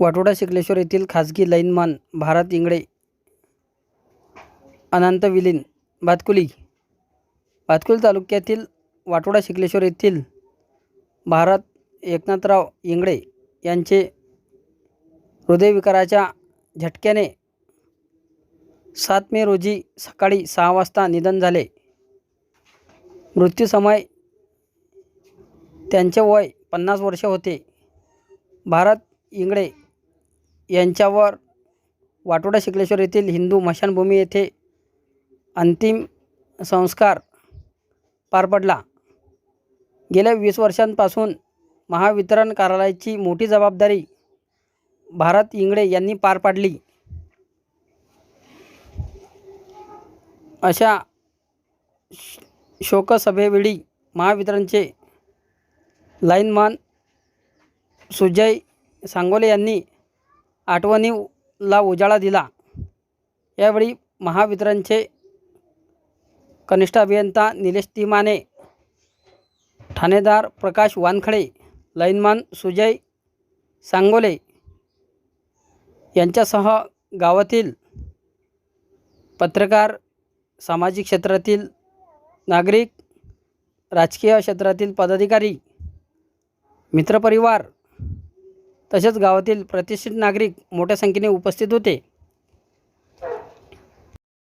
वाटोडा शिकलेश्वर येथील खाजगी लाईनमन भारत इंगळे अनंत विलीन भातकुली भातकुली तालुक्यातील वाटोडा शिकलेश्वर येथील भारत एकनाथराव इंगळे यांचे हृदयविकाराच्या झटक्याने सात मे रोजी सकाळी सहा वाजता निधन झाले. मृत्यूसमय त्यांचे वय पन्नास वर्ष होते. भारत इंगळे यांच्यावर वाटोडा शिकलेश्वर येथील हिंदू मशानभूमी येथे अंतिम संस्कार पार पडला. गेल्या वीस वर्षांपासून महावितरण कार्यालयाची मोठी जबाबदारी भारत इंगळे यांनी पार पाडली. अशा श- शोकसभेवेळी महावितरणचे लाईनमान सुजय सांगोले यांनी आठवणीला उजाळा दिला. यावेळी महावितरणचे कनिष्ठ अभियंता निलेश तिमाने ठाणेदार प्रकाश वानखडे लाईनमान सुजय सांगोले यांच्यासह गावातील पत्रकार सामाजिक क्षेत्रातील नागरिक राजकीय क्षेत्रातील पदाधिकारी मित्रपरिवार तसेच गावातील प्रतिष्ठित नागरिक मोठ्या संख्येने उपस्थित होते.